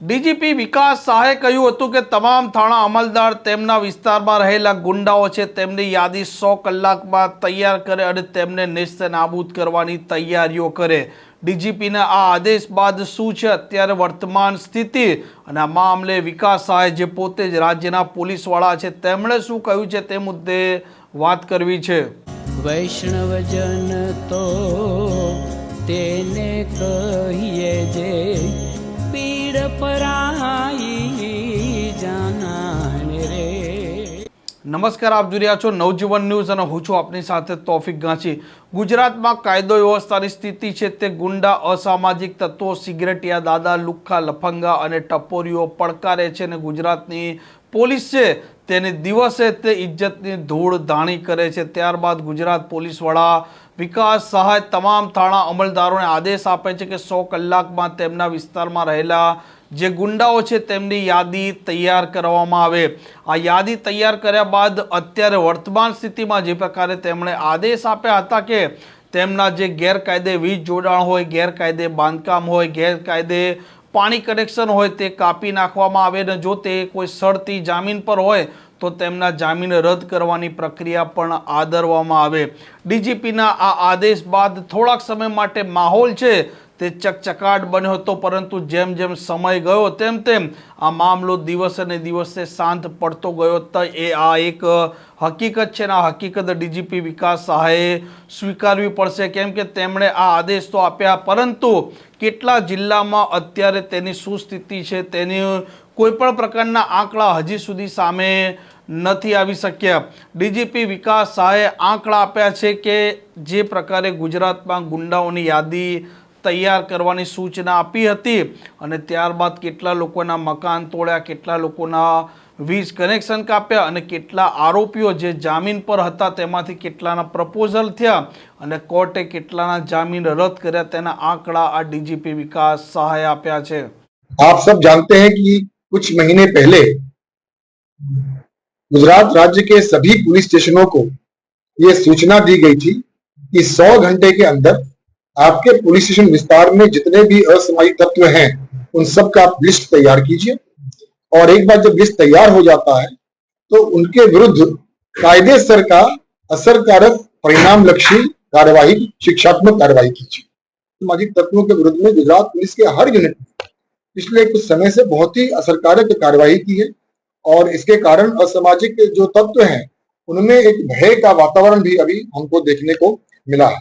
DGP વિકાસ શાહે કહ્યું હતું કે તમામ થાણા અમલદાર તેમના વિસ્તારમાં રહેલા ગુંડાઓ છે, તેમની યાદી સો કલાકમાં તૈયાર કરે અને તેમને નેસ્ત નાબૂદ કરવાની તૈયારીઓ કરે. ડીજીપીના આ આદેશ બાદ શું છે? અત્યારે વર્તમાન સ્થિતિ અને આ મામલે વિકાસ શાહે જે પોતે જ રાજ્યના પોલીસવાળા છે, તેમણે શું કહ્યું છે તે મુદ્દે વાત કરવી છે. વૈષ્ણવજન તો તેને કહીએ જે પીડ પરાઈ જાનાને રે નમસ્કાર આપ જોઈ રહ્યા છો નવજીવન ન્યૂઝ અને હું છું આપની સાથે તોફિક ગાંચી ગુજરાતમાં કાયદો વ્યવસ્થાની સ્થિતિ છે તે ગુંડા અસામાજિક તત્વો સિગરેટિયા દાદા લુખ્ખા લફંગા અને ટપોરીઓ પડકારે છે અને ગુજરાતની પોલીસ છે તેને દિવસે તે ઇજ્જતની ધૂળ ધાણી કરે છે. ત્યારબાદ ગુજરાત પોલીસવાળા વિકાસ સહાય તમામ થાણા અમલદારોને આદેશ આપે છે કે સો કલાકમાં તેમના વિસ્તારમાં રહેલા જે ગુંડાઓ છે તેમની યાદી તૈયાર કરવામાં આવે. આ યાદી તૈયાર કર્યા બાદ અત્યારે વર્તમાન સ્થિતિમાં જે પ્રકારે તેમણે આદેશ આપ્યા હતા કે તેમના જે ગેરકાયદે વીજ જોડાણ હોય, ગેરકાયદે બાંધકામ હોય, ગેરકાયદે પાણી કનેક્શન હોય તે કાપી નાખવામાં આવે ને જો તે કોઈ સરતી જામીન પર હોય તો તેમના જામીન રદ કરવાની પ્રક્રિયા પણ આદરવામાં આવે. ડીજીપીના આ આદેશ બાદ થોડાક સમય માટે માહોલ છે તે ચકચકાટ બન્યો હતો, પરંતુ જેમ જેમ સમય ગયો તેમ તેમ આ મામલો દિવસે ને દિવસે શાંત પડતો ગયો તો એ આ એક હકીકત છે ને આ હકીકત ડીજીપી વિકાસ સહાયે સ્વીકારવી પડશે. કેમ કે તેમણે આ આદેશ તો આપ્યા, પરંતુ કેટલા જિલ્લામાં અત્યારે તેની શું સ્થિતિ છે, તેની કોઈપણ પ્રકારના આંકડા હજી સુધી સામે નથી આવી શક્યા. ડીજીપી વિકાસ શાહે આંકડા આપ્યા છે કે જે પ્રકારે ગુજરાતમાં ગુંડાઓની યાદી તૈયાર કરવાની સૂચના આપી હતી અને ત્યારબાદ કેટલા લોકોના મકાન તોડ્યા, કેટલા લોકોના વીજ કનેક્શન કાપ્યા અને કેટલા આરોપીઓ જે જામીન પર હતા તેમાંથી કેટલાના પ્રપોઝલ થયા અને કોર્ટે કેટલાના જામીન રદ કર્યા તેના આંકડા આ ડીજીપી વિકાસ સહાય આપ્યા છે आप सब जानते हैं कि कुछ महीने पहले गुजरात राज्य के सभी पुलिस स्टेशनों को ये सूचना दी गई थी कि 100 घंटे के अंदर आपके पुलिस स्टेशन विस्तार में जितने भी असामाजिक तत्व हैं उन सब का आप लिस्ट तैयार कीजिए और एक बार जब लिस्ट तैयार हो जाता है तो उनके विरुद्ध कायदे स्तर का असरकारक परिणाम लक्षी कार्यवाही, शिक्षात्मक कार्यवाही कीजिए। सामाजिक तत्वों के विरुद्ध में गुजरात पुलिस के हर यूनिट ने पिछले कुछ समय से बहुत ही असरकारक कार्यवाही की है और इसके कारण असामाजिक जो तत्व हैं, उनमें एक भय का वातावरण भी अभी हमको देखने को मिला है।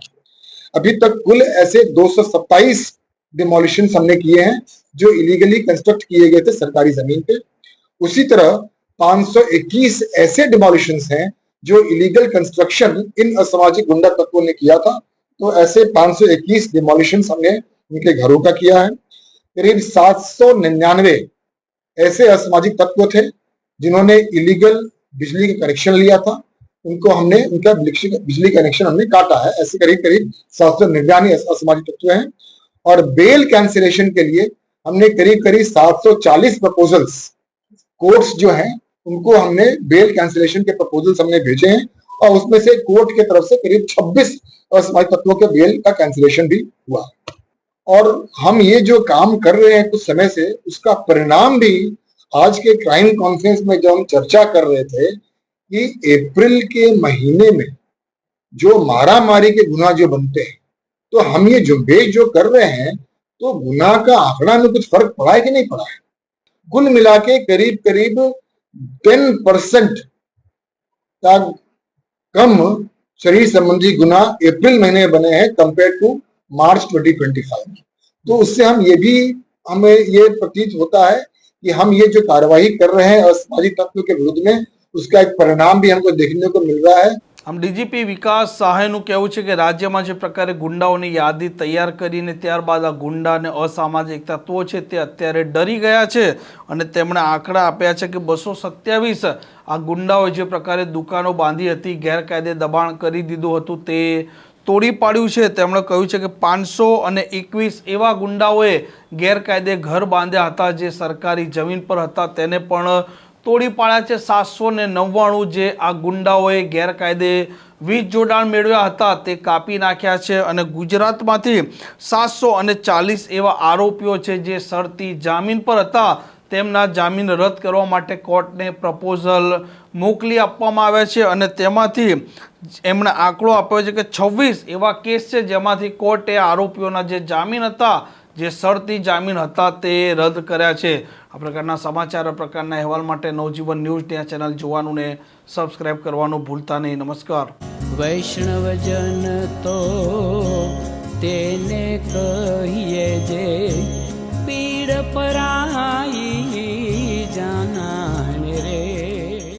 अभी तक कुल ऐसे 227 डिमोलिशन हमने किए हैं, जो इलीगली कंस्ट्रक्ट किए गए थे सरकारी ज़मीन पे। उसी तरह 521 ऐसे डिमोलिशन हैं, जो इलीगल कंस्ट्रक्शन इन असामाजिक गुंडा तत्वों ने किया था। तो ऐसे 521 डिमोलिशन हमने उनके घरों का किया है। करीब 799 ऐसे असामाजिक तत्व थे, जिन्होंने इलीगल बिजली का कनेक्शन लिया था। उनको हमने, उनका बिजली कनेक्शन हमने काटा है। ऐसे करीब करीब सात सौ निन्यानवे असामाजिक तत्व हैं। और बेल कैंसिलेशन के लिए हमने करीब करीब 740 प्रपोजल्स कोर्ट्स जो हैं, उनको हमने बेल कैंसिलेशन के प्रपोजल्स हमने भेजे हैं और उसमें से कोर्ट के तरफ़ से करीब 26 असामाजिक तत्वों के बेल का कैंसिलेशन भी हुआ। और हम ये जो काम कर रहे हैं कुछ समय से, उसका परिणाम भी आज के क्राइम कॉन्फ्रेंस में जो हम चर्चा कर रहे थे कि अप्रैल के महीने में जो मारा मारी के गुना जो बनते हैं तो हम ये जुम्बेश जो कर रहे हैं तो गुना का आंकड़ा में कुछ फ़र्क पड़ा है कि नहीं पड़ा है? कुल मिला के करीब करीब टेन परसेंट का कम शरीर संबंधी गुना अप्रैल महीने बने हैं कंपेयर टू मार्च 2025 तो उससे हम ये भी, हमें ये प्रतीत होता है कि हम ये जो कार्यवाही कर रहे हैं असामाजिक तत्व के विरुद्ध में, उसका एक परिणाम भी हमको देखने को मिल रहा है। આમ ડીજીપી વિકાસ સહાયનું કહેવું છે કે રાજ્યમાં જે પ્રકારે ગુંડાઓની યાદી તૈયાર કરીને ત્યારબાદ આ ગુંડા અને અસામાજિક તત્વો છે તે અત્યારે ડરી ગયા છે અને તેમણે આંકડા આપ્યા છે કે બસો સત્યાવીસ આ ગુંડાઓએ જે પ્રકારે દુકાનો બાંધી હતી, ગેરકાયદે દબાણ કરી દીધું હતું તે તોડી પાડ્યું છે. તેમણે કહ્યું છે કે પાંચસો અને એકવીસ એવા ગુંડાઓએ ગેરકાયદે ઘર બાંધ્યા હતા જે સરકારી જમીન પર હતા, તેને પણ તોડી પાડ્યા છે સાતસો ને નવ્વાણું જે આ ગુંડાઓએ ગેરકાયદે વીજ જોડાણ મેળવ્યા હતા, તે કાપી નાખ્યા છે અને ગુજરાતમાંથી સાતસો અને ચાલીસ એવા આરોપીઓ છે જે શરતી જામીન પર હતા. તેમના જામીન રદ કરવા માટે કોર્ટને પ્રપોઝલ મોકલી આપવામાં આવ્યા છે અને તેમાંથી એમણે આંકડો આપ્યો છે કે છવ્વીસ એવા કેસ છે જેમાંથી કોર્ટે આરોપીઓના જે જામીન હતા જે શરતી જામીન હતા તે રદ કર્યા છે. આ પ્રકારના સમાચાર પ્રકારના અહેવાલ માટે નવજીવન ન્યૂઝ આ ચેનલ જોવાનું ને સબસ્ક્રાઇબ કરવાનું ભૂલતા નહીં. નમસ્કાર. વૈષ્ણવજન તો તેને કહીએ જે પીડ પરા